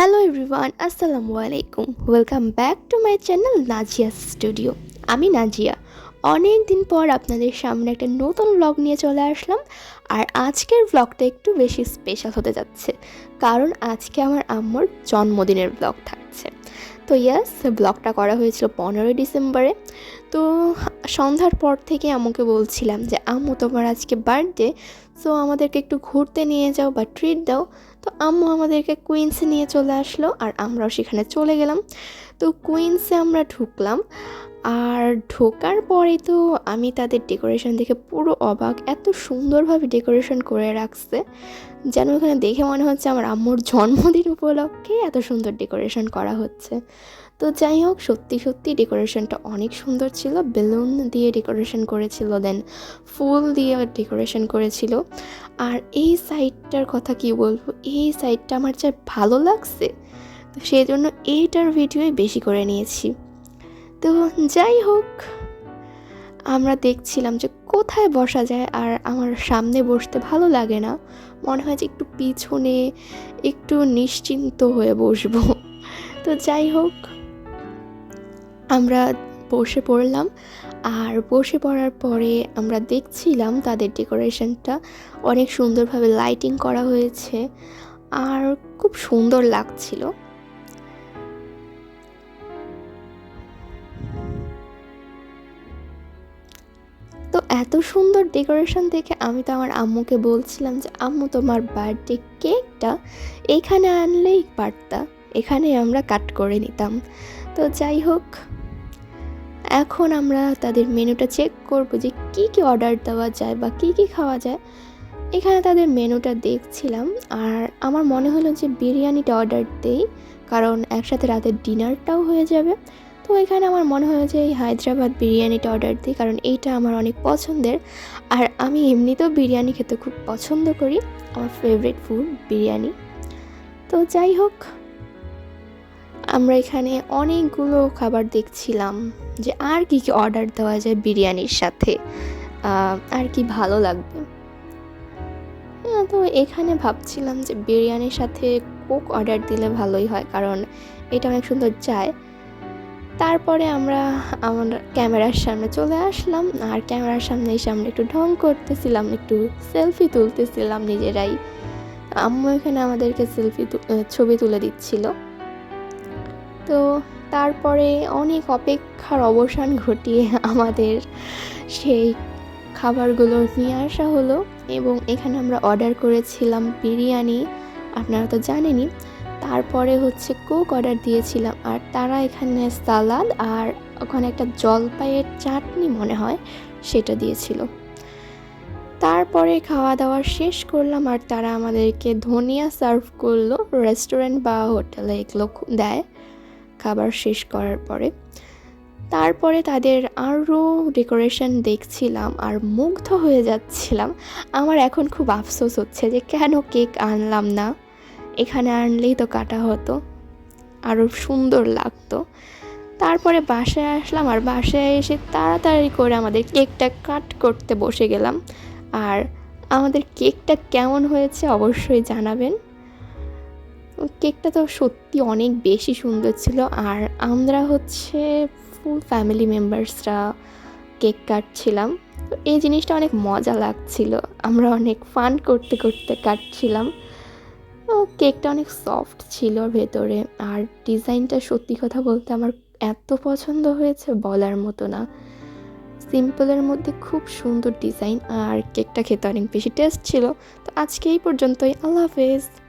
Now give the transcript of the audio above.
Hello everyone আসসালামু আলাইকুম welcome back to my channel Nazia studio আমি নাজিয়া। অনেক দিন পর আপনাদের সামনে একটা নতুন ব্লগ নিয়ে চলে আসলাম। আর আজকের ব্লগটা একটু বেশি স্পেশাল হতে যাচ্ছে। কারণ আজকে আমার আম্মুর জন্মদিনের ব্লগ থাকছে। তো ইয়াস ব্লগটা করা হয়েছিল পনেরোই ডিসেম্বরে। তো সন্ধ্যার পর থেকে আম্মুকে বলছিলাম যে, আম্মু, তোমার আজকে বার্থডে সো আমাদেরকে একটু ঘুরতে নিয়ে যাও বা ট্রিট দাও। তো আম্মু আমাদেরকে কুইন্সে নিয়ে চলে আসলো আর আমরাও সেখানে চলে গেলাম। তো কুইন্সে আমরা ঢুকলাম আর ঢোকার পরে তো আমি তাদের ডেকোরেশন দেখে পুরো অবাক, এত সুন্দরভাবে ডেকোরেশন করে রাখছে যেন ওখানে দেখে মনে হচ্ছে আমার আম্মুর জন্মদিন উপলক্ষে এত সুন্দর ডেকোরেশন করা হচ্ছে। তো যাই হোক, সত্যি সত্যি ডেকোরেশনটা অনেক সুন্দর ছিল। বেলুন দিয়ে ডেকোরেশন করেছিল দেন ফুল দিয়ে ডেকোরেশন করেছিল। আর এই সাইডটার কথা কি বলব? এই সাইডটা আমার যা ভালো লাগছে, তো সেই জন্য এইটার ভিডিওই বেশি করে নিয়েছি। তো যাই হোক, আমরা দেখছিলাম যে কোথায় বসা যায় আর আমার সামনে বসতে ভালো লাগে না। মনে হয় যে একটু পিছনে একটু নিশ্চিন্ত হয়ে বসবো। তো যাই হোক, আমরা বসে পড়লাম। আর বসে পড়ার পরে আমরা দেখছিলাম তাদের ডেকোরেশনটা অনেক সুন্দরভাবে লাইটিং করা হয়েছে আর খুব সুন্দর লাগছিল। তো এত সুন্দর ডেকোরেশন দেখে আমি তো আমার আম্মুকে বলছিলাম যে, আম্মু, তোমার বার্থডে কেকটা এখানে আনলেই পারতা এখানে আমরা কাট করে নিতাম। তো যাই হোক এখন আমরা তাদের মেনুটা চেক করব যে কি কি অর্ডার দেওয়া যায় বা কি কি খাওয়া যায়। এখানে তাদের মেনুটা দেখছিলাম আর আমার মনে হলো যে বিরিয়ানিটা অর্ডার দেই, কারণ একসাথে রাতের ডিনারটাও হয়ে যাবে। তো এখানে আমার মনে হয় যে এই হায়দ্রাবাদ বিরিয়ানিটা অর্ডার দিই, কারণ এইটা আমার অনেক পছন্দের। আর আমি এমনিতেও বিরিয়ানি খেতে খুব পছন্দ করি, আমার ফেভারিট ফুড বিরিয়ানি। তো যাই হোক আমরা এখানে অনেকগুলো খাবার দেখছিলাম যে আর কি কি অর্ডার দেওয়া যায় বিরিয়ানির সাথে। আর কি ভালো লাগবে। হ্যাঁ, তো এখানে ভাবছিলাম যে বিরিয়ানির সাথে কোক অর্ডার দিলে ভালোই হয় কারণ এটা অনেক সুন্দর যায়। তারপরে আমরা আমার ক্যামেরার সামনে চলে আসলাম আর ক্যামেরার সামনে এসে আমরা একটু ঢং করতেছিলাম একটু সেলফি তুলতেছিলাম নিজেরাই। আম্মু এখানে আমাদেরকে সেলফি ছবি তুলে দিচ্ছিল। তো তারপরে অনেক অপেক্ষার অবসান ঘটিয়ে আমাদের সেই খাবারগুলো নিয়ে আসা হলো এবং এখানে আমরা অর্ডার করেছিলাম বিরিয়ানি। আপনারা তো জানেনই, তারপরে হচ্ছে কোক অর্ডার দিয়েছিলাম। আর তারা এখানে সালাদ আর ওখানে একটা জলপাইয়ের চাটনি মনে হয় সেটা দিয়েছিল। তারপরে খাওয়া দাওয়া শেষ করলাম আর তারা আমাদেরকে ধনিয়া সার্ভ করল। রেস্টুরেন্ট বা হোটেলে এগুলো দেয়। খাবার শেষ করার পরে। তারপরে তাদের আরও ডেকোরেশন দেখছিলাম আর মুগ্ধ হয়ে যাচ্ছিলাম। আমার এখন খুব আফসোস হচ্ছে যে কেন কেক আনলাম না? এখানে আনলেই তো কাটা হতো। আরও সুন্দর লাগতো। তারপরে বাসায় আসলাম আর বাসায় এসে তাড়াতাড়ি করে আমাদের কেকটা কাট করতে বসে গেলাম। আর আমাদের কেকটা কেমন হয়েছে অবশ্যই জানাবেন। কেকটা তো সত্যি অনেক বেশি সুন্দর ছিল আর আমরা হচ্ছে ফুল ফ্যামিলি মেম্বার্সরা কেক কাটছিলাম। তো এই জিনিসটা অনেক মজা লাগছিল। আমরা অনেক ফান করতে করতে কাটছিলাম। ও কেকটা অনেক সফট ছিল ভেতরে আর ডিজাইনটা সত্যি কথা বলতে আমার এত পছন্দ হয়েছে বলার মতো না। সিম্পলের মধ্যে খুব সুন্দর ডিজাইন আর কেকটা খেতে অনেক বেশি টেস্ট ছিল। তো আজকে এই পর্যন্তই। আল্লাহ হাফেজ।